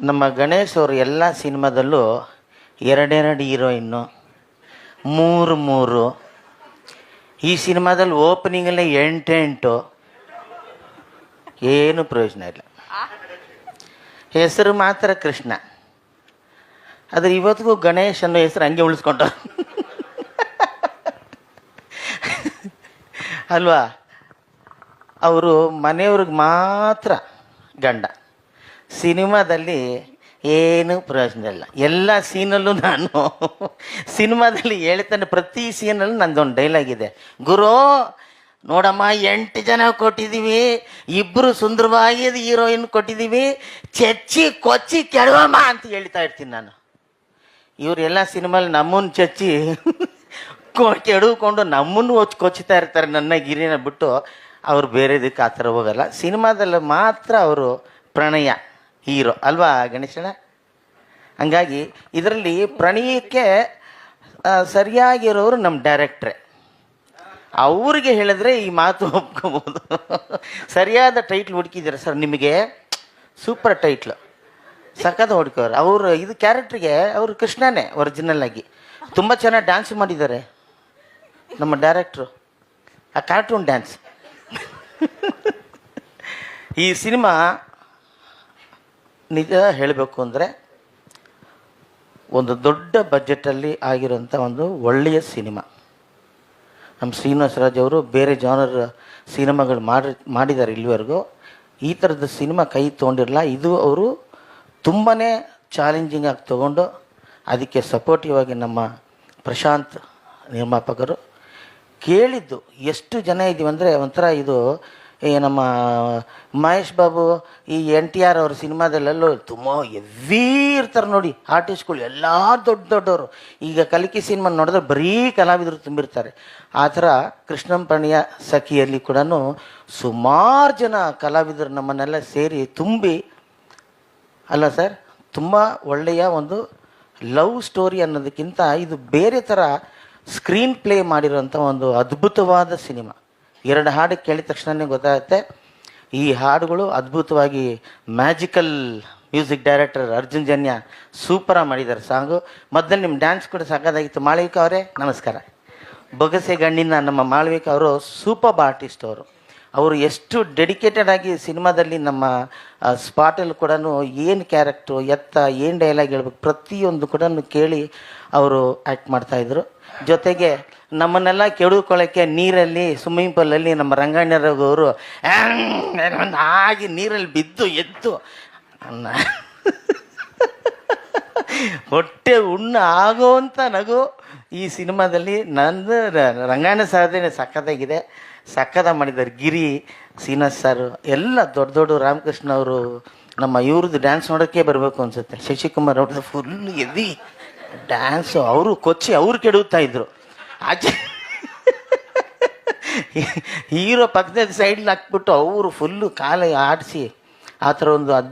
ನಮ್ಮ ಗಣೇಶ್ ಅವರು ಎಲ್ಲ ಸಿನಿಮಾದಲ್ಲೂ ಎರಡೆರಡು ಹೀರೋಯಿನ್ನು. ಮೂರು ಮೂರು. ಈ ಸಿನಿಮಾದಲ್ಲಿ ಓಪನಿಂಗಲ್ಲೇ ಎಂಟೆಂಟು ಏನು ಪ್ರಯೋಜನ ಇಲ್ಲ. ಹೆಸರು ಮಾತ್ರ ಕೃಷ್ಣ. ಆದರೆ ಇವತ್ತಿಗೂ ಗಣೇಶ್ ಅನ್ನೋ ಹೆಸರು ಹಂಗೆ ಉಳಿಸ್ಕೊಂಡ ಅಲ್ವಾ? ಅವರು ಮನೆಯವ್ರಿಗೆ ಮಾತ್ರ ಗಂಡ. ಸಿನಿಮಾದಲ್ಲಿ ಏನು ಪ್ರಯೋಜನ ಇಲ್ಲ. ಎಲ್ಲ ಸೀನಲ್ಲೂ ನಾನು ಸಿನಿಮಾದಲ್ಲಿ ಹೇಳ್ತಾನೆ ಪ್ರತಿ ಸೀನಲ್ಲೂ ನಂದೊಂದು ಡೈಲಾಗ್ ಇದೆ. ಗುರು, ನೋಡಮ್ಮ, ಎಂಟು ಜನ ಕೊಟ್ಟಿದ್ದೀವಿ. ಇಬ್ಬರು ಸುಂದರವಾಗಿ ಹೀರೋಯಿನ್ ಕೊಟ್ಟಿದ್ದೀವಿ. ಚಚ್ಚಿ, ಕೊಚ್ಚಿ, ಕೆಡವಮ್ಮ ಅಂತ ಹೇಳ್ತಾ ಇರ್ತೀನಿ ನಾನು. ಇವರೆಲ್ಲ ಸಿನಿಮಾಲಿ ನಮ್ಮನ್ನು ಚಚ್ಚಿ ಕೆಡವ್ಕೊಂಡು ನಮ್ಮನ್ನು ಹೊಚ್ಚಿ ಕೊಚ್ಚುತ್ತಾ ಇರ್ತಾರೆ ನನ್ನ ಗಿರಿನ ಬಿಟ್ಟು. ಅವ್ರು ಬೇರೆದಕ್ಕೆ ಆ ಥರ ಹೋಗಲ್ಲ. ಸಿನಿಮಾದಲ್ಲಿ ಮಾತ್ರ ಅವರು ಪ್ರಣಯ. ಹೀರೋ. ಅಲ್ವಾ ಗಣೇಶನ ಹಂಗಾಗಿ ಇದರಲ್ಲಿ ಪ್ರಣಯಕ್ಕೆ ಸರಿಯಾಗಿರೋರು ನಮ್ಮ ಡೈರೆಕ್ಟ್ರೆ. ಅವ್ರಿಗೆ ಹೇಳಿದ್ರೆ ಈ ಮಾತು ಒಪ್ಕೋಬೋದು. ಸರಿಯಾದ ಟೈಟ್ಲ್ ಹುಡುಕಿದ್ದೀರಾ ಸರ್ ನಿಮಗೆ? Super title. ಸಖತ್ ಹುಡುಕೋರು. ಅವರು ಇದು ಕ್ಯಾರೆಕ್ಟ್ರಿಗೆ, ಅವರು ಕೃಷ್ಣನೇ ಒರಿಜಿನಲ್ ಆಗಿ. ತುಂಬ ಚೆನ್ನಾಗಿ ಡ್ಯಾನ್ಸ್ ಮಾಡಿದ್ದಾರೆ. ನಮ್ಮ ಡೈರೆಕ್ಟ್ರು. ಆ ಕಾರ್ಟೂನ್ ಡ್ಯಾನ್ಸ್ ಈ ಸಿನಿಮಾ ನಿಜ ಹೇಳಬೇಕು ಅಂದರೆ ಒಂದು ದೊಡ್ಡ ಬಜೆಟಲ್ಲಿ ಆಗಿರೋಂಥ ಒಂದು ಒಳ್ಳೆಯ ಸಿನಿಮಾ. ನಮ್ಮ ಶ್ರೀನಿವಾಸ ರಾಜ್ ಅವರು ಬೇರೆ ಜಾನರ್ ಸಿನಿಮಾಗಳು ಮಾಡಿ, ಮಾಡಿದ್ದಾರೆ ಇಲ್ಲಿವರೆಗೂ. ಈ ಥರದ ಸಿನಿಮಾ ಕೈ ತೊಗೊಂಡಿರಲ್ಲ ಇದು ಅವರು ತುಂಬಾ ಚಾಲೆಂಜಿಂಗ್ ಆಗಿ ತೊಗೊಂಡು ಅದಕ್ಕೆ ಸಪೋರ್ಟಿವ್ ಆಗಿ ನಮ್ಮ ಪ್ರಶಾಂತ್ ನಿರ್ಮಾಪಕರು ಕೇಳಿದ್ದು ಎಷ್ಟು ಜನ ಇದ್ದೀವಿ ಅಂದರೆ ಒಂಥರ ಇದು ಈ ನಮ್ಮ ಮಹೇಶ್ ಬಾಬು, ಈ ಎನ್ ಟಿ ಆರ್ ಅವ್ರ ಸಿನಿಮಾದಲ್ಲೆಲ್ಲೋ ತುಂಬ ಎವ್ವಿ ಇರ್ತಾರೆ ನೋಡಿ, ಆರ್ಟಿಸ್ಟ್ಗಳು ಎಲ್ಲ ದೊಡ್ಡ ದೊಡ್ಡವರು. ಈಗ ಕಲಿಕೆ ಸಿನಿಮಾ ನೋಡಿದ್ರೆ ಬರೀ ಕಲಾವಿದರು ತುಂಬಿರ್ತಾರೆ. ಆ ಥರ ಕೃಷ್ಣಂಪಣಿಯ ಸಖಿಯಲ್ಲಿ ಕೂಡ ಸುಮಾರು ಜನ ಕಲಾವಿದರು ನಮ್ಮನ್ನೆಲ್ಲ ಸೇರಿ ತುಂಬಿ, ಅಲ್ಲ ಸರ್, ತುಂಬ ಒಳ್ಳೆಯ ಒಂದು ಲವ್ ಸ್ಟೋರಿ ಅನ್ನೋದಕ್ಕಿಂತ ಇದು ಬೇರೆ ಥರ ಸ್ಕ್ರೀನ್ ಪ್ಲೇ ಮಾಡಿರೋಂಥ ಒಂದು ಅದ್ಭುತವಾದ ಸಿನಿಮಾ. ಎರಡು ಹಾಡು ಕೇಳಿದ ತಕ್ಷಣವೇ ಗೊತ್ತಾಗುತ್ತೆ. ಈ ಹಾಡುಗಳು ಅದ್ಭುತವಾಗಿ magical music director Arjun Janya ಸೂಪರಾಗಿ ಮಾಡಿದ್ದಾರೆ ಸಾಂಗು. ಮೊದಲು ನಿಮ್ಮ ಡ್ಯಾನ್ಸ್ ಕೂಡ ಸಾಕಾಗಿತ್ತು ಮಾಳವಿಕಾ ಅವರೇ, ನಮಸ್ಕಾರ. ಬೊಗಸೆ ಗಣ್ಣಿನ ನಮ್ಮ ಮಾಳವಿಕಾ ಅವರು ಸೂಪರ್ ಆರ್ಟಿಸ್ಟ್ ಅವರು. ಅವರು ಎಷ್ಟು ಡೆಡಿಕೇಟೆಡ್ ಆಗಿ ಸಿನಿಮಾದಲ್ಲಿ ನಮ್ಮ ಸ್ಪಾಟಲ್ಲಿ ಕೂಡ ಏನು ಕ್ಯಾರೆಕ್ಟ್ರು ಎತ್ತ, ಏನು ಡೈಲಾಗ್ ಹೇಳ್ಬೇಕು ಪ್ರತಿಯೊಂದು ಕೂಡ ಕೇಳಿ ಅವರು ಆ್ಯಕ್ಟ್ ಮಾಡ್ತಾಯಿದ್ರು ಜೊತೆಗೆ ನಮ್ಮನ್ನೆಲ್ಲ ಕೆಡುಕೊಳ್ಳೋಕ್ಕೆ ನೀರಲ್ಲಿ ಸ್ವಿಮ್ಮಿಂಗ್ ಪೂಲಲ್ಲಿ ನಮ್ಮ ರಂಗಣ್ಣರವರು ಆಗಿ ನೀರಲ್ಲಿ ಬಿದ್ದು ಎದ್ದು ಅನ್ನ ಹೊಟ್ಟೆ ಉಣ್ಣ ಆಗೋವಂಥ ನಗು ಈ ಸಿನಿಮಾದಲ್ಲಿ. ನಂದು ರಂಗಾಯಣ ಸಾಧನೆ ಸಖತ್ತಾಗಿದೆ. ಸಕ್ಕದ ಮಾಡಿದ್ದಾರೆ ಗಿರಿ ಶ್ರೀನಾಥ್ ಸರ್, ಎಲ್ಲ ದೊಡ್ಡ ದೊಡ್ಡ ರಾಮಕೃಷ್ಣ ಅವರು ನಮ್ಮ ಇವ್ರದ್ದು ಡ್ಯಾನ್ಸ್ ನೋಡೋಕ್ಕೆ ಬರಬೇಕು ಅನ್ಸುತ್ತೆ. ಶಶಿಕುಮಾರ್ ಅವ್ರದ್ದು ಫುಲ್ ಎದಿ ಡ್ಯಾನ್ಸು ಅವರು ಕೊಚ್ಚಿ ಅವ್ರು ಕೆಡುತ್ತಾ ಇದ್ರು. ಆಚೆ ಹೀರೋ ಪಕ್ಕದ ಸೈಡ್ಲಿ ಹಾಕ್ಬಿಟ್ಟು ಅವರು ಫುಲ್ಲು ಕಾಲ ಆಡಿಸಿ ಆ ಥರ ಒಂದು ಅದ್